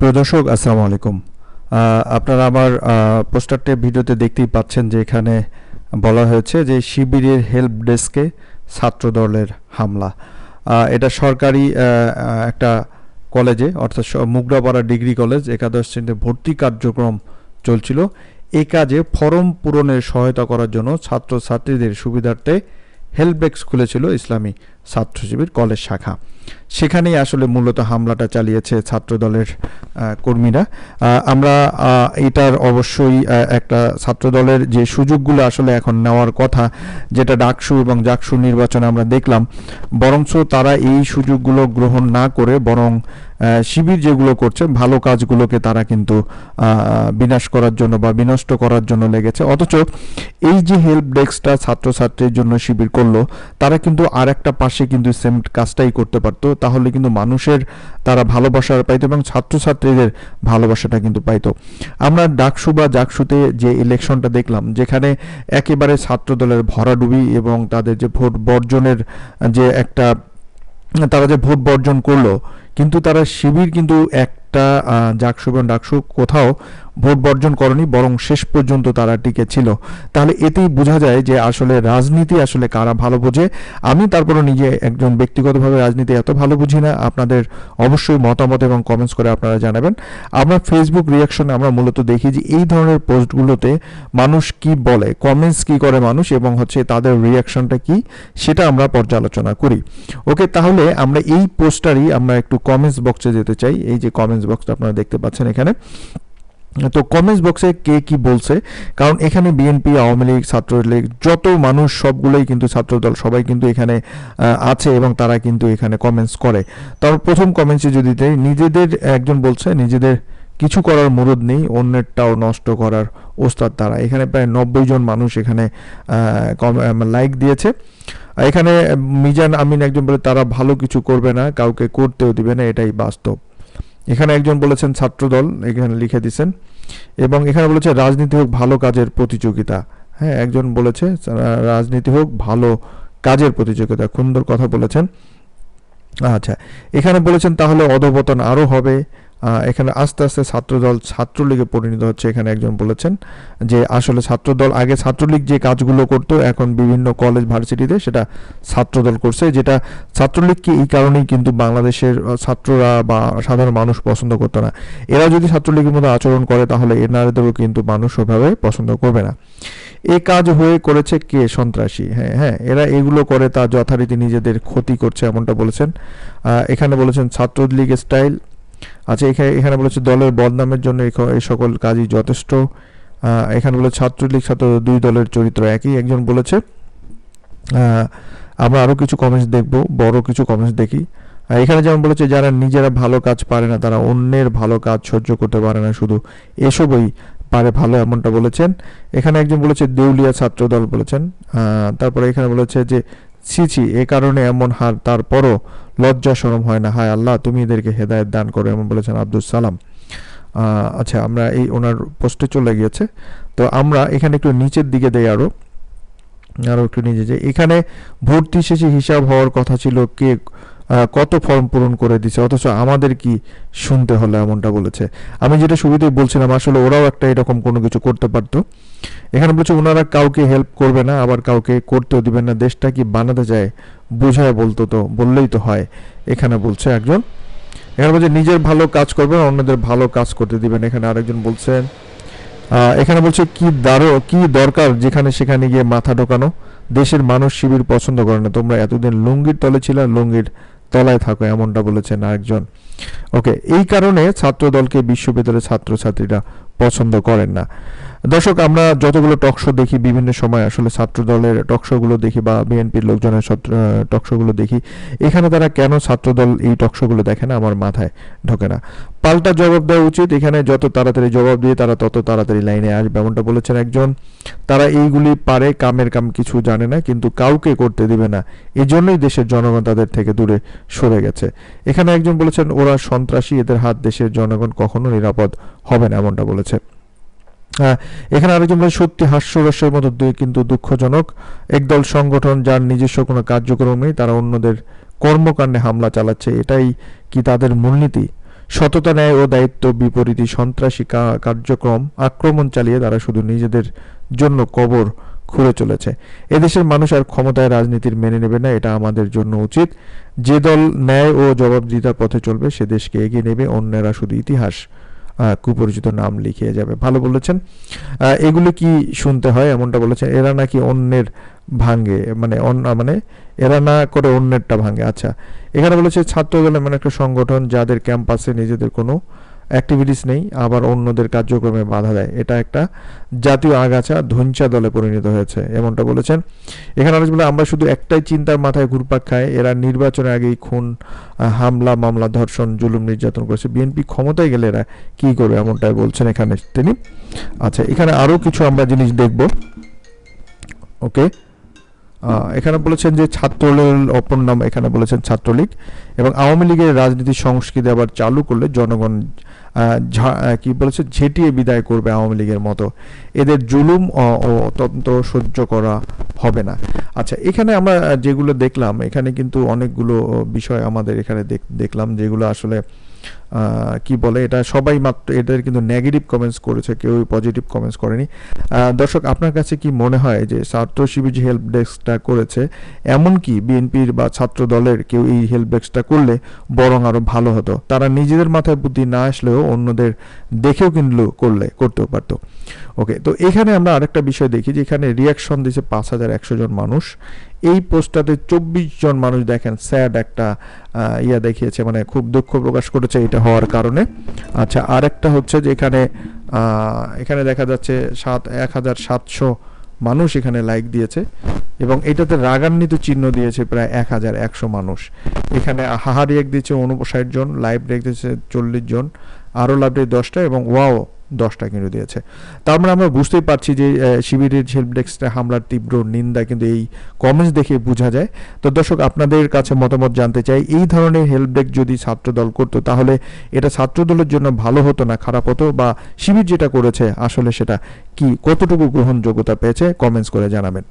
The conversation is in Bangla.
প্রিয় দর্শক, আসসালামু আলাইকুম। আপনারা আমার পোস্টারটে, ভিডিওতে দেখতেই পাচ্ছেন যে এখানে বলা হয়েছে যে শিবিরের হেল্প ডেস্কে ছাত্র দলের হামলা এটা সরকারি একটা কলেজে, অর্থাৎ মুগরাপাড়া ডিগ্রি কলেজ, একাদশ শ্রেণীতে ভর্তি কার্যক্রম চলছিল। এ কাজে ফরম পূরণের সহায়তা করার জন্য ছাত্রছাত্রীদের সুবিধার্থে হেল্প ডেস্ক খুলেছিল ইসলামী ছাত্র শিবির কলেজ শাখা। সেখানেই আসলে মূলত হামলাটা চালিয়েছে ছাত্রদলের কর্মীরা। আমরা এটার অবশ্যই একটা ছাত্রদলের যে সুযোগগুলো আসলে এখন নেওয়ার কথা, যেটা ডাকসু এবং জাকসু নির্বাচনে আমরা দেখলাম, বরঞ্চ তারা এই সুযোগগুলো গ্রহণ না করে বরং শিবির যেগুলো করছে, ভালো কাজগুলোকে তারা কিন্তু বিনাশ করার জন্য বা বিনষ্ট করার জন্য লেগেছে। অথচ এই যে হেল্প ডেস্কটা ছাত্রছাত্রীর জন্য শিবির করল, তারা কিন্তু আর একটা পাশে কিন্তু সেম কাজটাই করতে পারতো। তাহলে কিন্তু মানুষের তারা ভালোবাসা পাইতো এবং ছাত্রছাত্রীদের ভালোবাসাটা কিন্তু পাইতো। আমরা ডাকসু বা জাকসুতে যে ইলেকশনটা দেখলাম, যেখানে একেবারে ছাত্রদলের ভরাডুবি এবং তাদের যে ভোট বর্জনের, যে একটা, তারা যে ভোট বর্জন করল, কিন্তু তারা শিবির কিন্তু একটা জাকসু এবং ডাকসু কোথাও ভোট বর্জন করেনি, বরং শেষ পর্যন্ত তারা টিকে ছিল। তাহলে এতেই বোঝা যায় যে আসলে রাজনীতি আসলে কারা ভালো বোঝে। আমি তারপরে নিজে একজন ব্যক্তিগতভাবে রাজনীতি এত ভালো বুঝি না। আপনাদের অবশ্যই মতামত এবং কমেন্টস করে আপনারা জানাবেন। আমরা ফেসবুক রিয়াকশনে আমরা মূলত দেখি যে এই ধরনের পোস্টগুলোতে মানুষ কি বলে কমেন্টস কি করে মানুষ এবং হচ্ছে তাদের রিয়াকশনটা কি, সেটা আমরা পর্যালোচনা করি। ওকে, তাহলে আমরা এই পোস্টারই আমরা একটু কমেন্টস বক্সে যেতে চাই। এই যে কমেন্টস বক্সটা আপনারা দেখতে পাচ্ছেন এখানে। তো কমেন্টস বক্সে কে কি বলছে? কারণ এখানে বিএনপি আওয়ামী লীগ, ছাত্রলীগ, যত মানুষ সবগুলোই কিন্তু ছাত্রদল, সবাই কিন্তু এখানে আছে এবং তারা কিন্তু এখানে কমেন্টস করে। তার প্রথম কমেন্টসে যদি দেয় নিজেদের, একজন বলছে, নিজেদের কিছু করার মুরদ নেই, অন্যেরটাও নষ্ট করার ওস্তাদ তারা। এখানে প্রায় নব্বই জন মানুষ এখানে লাইক দিয়েছে। এখানে মিজান আমিন একজন বলে, তারা ভালো কিছু করবে না, কাউকে করতেও দিবে না। এটাই বাস্তব। এখানে একজন বলেছেন ছাত্রদল, এখানে লিখে দিছেন, এবং এখানে বলেছে রাজনীতি হোক ভালো কাজের প্রতিযোগিতা। হ্যাঁ একজন বলেছে রাজনীতি হোক ভালো কাজের প্রতিযোগিতা সুন্দর কথা বলেছেন। আচ্ছা এখানে বলেছেন তাহলে অধবতন আরও হবে। এখানে আস্তে আস্তে ছাত্রদল, ছাত্রলীগে পরিণত হচ্ছে এখানে একজন বলেছেন যে আসলে ছাত্রদল, আগে ছাত্রলীগ যে কাজগুলো করতো, এখন বিভিন্ন কলেজ ভার্সিটিতে সেটা ছাত্রদল করছে, যেটা ছাত্রলীগকে এই কারণেই কিন্তু বাংলাদেশের ছাত্ররা বা সাধারণ মানুষ পছন্দ করতো না। এরা যদি ছাত্রলীগের মতো আচরণ করে, তাহলে এনাদেরও কিন্তু মানুষ ওভাবে পছন্দ করবে না। এ কাজ হয়ে করেছে কে? সন্ত্রাসী। হ্যাঁ হ্যাঁ এরা এগুলো করে, তা যথারীতি নিজেদের ক্ষতি করছে, এমনটা বলেছেন। এখানে বলেছেন ছাত্রলীগ স্টাইল আচ্ছা এখানে এখানে বলেছে দলের বদনামের জন্য এই সকল কাজই যথেষ্ট। এখানে বলে ছাত্রলীগ ছাত্র দুই দলের চরিত্র একই। একজন বলেছে আমরা আরও কিছু কমেন্টস দেখব, বড় কিছু কমেন্টস দেখি। এখানে যেমন বলেছে, যারা নিজেরা ভালো কাজ পারে না, তারা অন্যের ভালো কাজ সহ্য করতে পারে না, শুধু এসবই পারে ভালো এমনটা বলেছেন। এখানে একজন বলেছে, দেউলিয়া ছাত্র দল বলেছেন। তারপরে এখানে বলেছে যে, ছি ছি, এ কারণে এমন হার, তারপরও লজ্জা শরম হয় না। হায় আল্লাহ, তুমি এদেরকে হেদায়েত দান করো এমন বলেছেন আব্দুল সালাম। আচ্ছা আমরা এই ওনার পোস্টে চলে গিয়েছে। তো আমরা এখানে একটু নিচের দিকে দেই আরও। আরও একটু নিচে যাই এখানে ভর্তি শেষে হিসাব হওয়ার কথা ছিল কে কত ফর্ম পূরণ করে দিছে, অথচ আমাদের কি শুনতে হলো এমনটা বলেছে। আমি যেটা শুরুতেই বলছিলাম, আসলে ওরাও একটা এরকম কোনো কিছু করতে পারতো। এখানে বলছে, ওনারা কাউকে হেল্প করবে না, আবার কাউকে করতেও দিবেন না। দেশটা কি বানাতে যায় বুঝায় বলতো তো, বললেই তো হয়। এখানে বলছে একজন, এখানে বলছে, নিজের ভালো কাজ করবেন, অন্যদের ভালো কাজ করতে দিবেন। এখানে আরেকজন বলছেন এখানে বলছে, কি দারো, কি দরকার যেখানে সেখানে গিয়ে মাথা ঢোকানো? দেশের মানুষ শিবির পছন্দ করে না। তোমরা এতদিন লুঙ্গির তলে ছিল, লুঙ্গির তলায় থাকো, এমনটা বলেছেন আরেকজন। ওকে, এই কারণে ছাত্র দলকে বিশ্ববিদ্যালয়ের ছাত্রছাত্রীরা পছন্দ করেন না। দর্শক, আমরা যতগুলো টকশো দেখি, বিভিন্ন সময় আসলে ছাত্র দলের টকশোগুলো দেখি বা বিএনপির লোকজনের টকশোগুলো দেখি, এখানে তারা কেন ছাত্রদল এই টকশোগুলো দেখে না? আমার মাথায় ঢোকে না। পাল্টা জবাব দেওয়া উচিত। এখানে যত তাড়াতাড়ি জবাব দিয়ে তারা তত তাড়াতাড়ি লাইনে আসবে, এমনটা বলেছেন একজন। তারা এইগুলি পারে, কামের কাম কিছু জানে না, কিন্তু কাউকে করতে দিবে না। এই জন্যই দেশের জনগণ তাদের থেকে দূরে সরে গেছে। এখানে একজন বলেছেন, ওরা সন্ত্রাসী, এদের হাত দেশের জনগণ কখনো নিরাপদ হবে না, এমনটা বলেছে হ্যাঁ এখানে আরেকজন বলে, সত্যি হাস্যরসের মতো কিন্তু দুঃখজনক। একদল সংগঠন যার নিজস্ব কোনো কার্যক্রম নেই, তারা অন্যদের কর্মকাণ্ডে হামলা চালাচ্ছে, এটাই কি তাদের মূলনীতি? সততা, ন্যায় ও দায়িত্ব বিপরীতী সন্ত্রাসী কার্যক্রম, আক্রমণ চালিয়ে তারা শুধু নিজেদের জন্য কবর খুঁড়ে চলেছে। এদেশের মানুষ আর ক্ষমতায় রাজনীতির মেনে নেবে না, এটা আমাদের জন্য উচিত। যে দল ন্যায় ও জবাবদিহিতার পথে চলবে, সে দেশকে এগিয়ে নেবে, অন্যেরা শুধু ইতিহাস কুপরিচিত নাম লিখিয়ে যাবে। ভালো বলেছেন। এগুলো কি শুনতে হয়? এমনটা বলেছেন, এরা নাকি অন্যের ভাঙ্গে মানে অন্য মানে এরা না করে অন্যেরটা ভাঙে আচ্ছা এখানে বলেছে ছাত্র দলের মানে একটা সংগঠন যাদের ক্যাম্পাসে নিজেদের কোনো অ্যাক্টিভিটিস নেই, আবার অন্যদের কার্যক্রমে বাধা দেয়। এটা একটা জাতীয় আগাছা ধঞ্চা দলে পরিণত হয়েছে, এমনটা বলেছেন। এখানে আরও বলে আমরা শুধু একটাই চিন্তার মাথায় ঘুরপাক খায়, এরা নির্বাচনের আগেই খুন হামলা, মামলা, ধর্ষণ, জুলুম, নির্যাতন করেছে। বিএনপি ক্ষমতায় গেলে এরা কী করবে এমনটাই বলছেন এখানে তিনি। আচ্ছা এখানে আরও কিছু আমরা জিনিস দেখব। ওকে? এখানে বলেছেন যে ছাত্রলীগ অপর নাম এখানে বলেছেন ছাত্রলীগ এবং আওয়ামী লীগের রাজনীতি সংস্কৃতি আবার চালু করলে জনগণ কি বলেছে, ঝেঁটিয়ে বিদায় করবে আওয়ামী লীগের মতো। এদের জুলুম ও- অতন্ত্র সহ্য করা হবে না। আচ্ছা এখানে আমরা যেগুলো দেখলাম, এখানে কিন্তু অনেকগুলো বিষয় আমাদের এখানে দেখ- দেখলাম যেগুলো আসলে কি বলে, এটা সবাই মাত্র, এদের কিন্তু নেগেটিভ কমেন্টস করেছে, কেউ পজিটিভ কমেন্টস করেনি। দর্শক, আপনার কাছে কি মনে হয় যে ছাত্র শিবির যে হেল্প ডেস্কটা করেছে, এমন কি বিএনপির বা ছাত্র দলের কেউ এই হেল্প ডেস্কটা করলে বরং আরও ভালো হতো? তারা নিজেদের মাথায় বুদ্ধি না আসলেও অন্যদের দেখেও কিন্তু করলে, করতেও পারতো। ওকে তো এখানে আমরা আরেকটা বিষয় দেখি যে এখানে রিয়াকশন দিয়েছে পাঁচ হাজার একশো জন মানুষ। এই পোস্টটাতে চব্বিশ জন মানুষ দেখেন স্যাড একটা ইয়া দেখিয়েছে মানে খুব দুঃখ প্রকাশ করেছে এটা হওয়ার কারণে। আচ্ছা আরেকটা হচ্ছে যে এখানে এখানে দেখা যাচ্ছে সাত, এক হাজার সাতশো মানুষ এখানে লাইক দিয়েছে এবং এটাতে রাগান্বিত চিহ্ন দিয়েছে প্রায় এক হাজার একশো মানুষ। এখানে হাহা রিয়েক দিয়েছে উনষাট জন, লাইভ রিয়েক দিয়েছে চল্লিশ জন, আরও লাভ রিয়েক দশটা এবং ওয়াও দশটা কিন্তু দিয়েছে। তার মানে আমরা বুঝতেই পারছি যে শিবিরের হেল্প ডেস্কটা হামলার তীব্র নিন্দা কিন্তু এই কমেন্টস দেখে বোঝা যায়। তো দর্শক, আপনাদের কাছে মতামত জানতে চাই, এই ধরনের হেল্প ডেস্ক যদি ছাত্রদল করতো, তাহলে এটা ছাত্রদলের জন্য ভালো হতো না, খারাপ হতো? বা শিবির যেটা করেছে, আসলে সেটা কি কতটুকু গ্রহণযোগ্যতা পেয়েছে? কমেন্টস করে জানাবেন।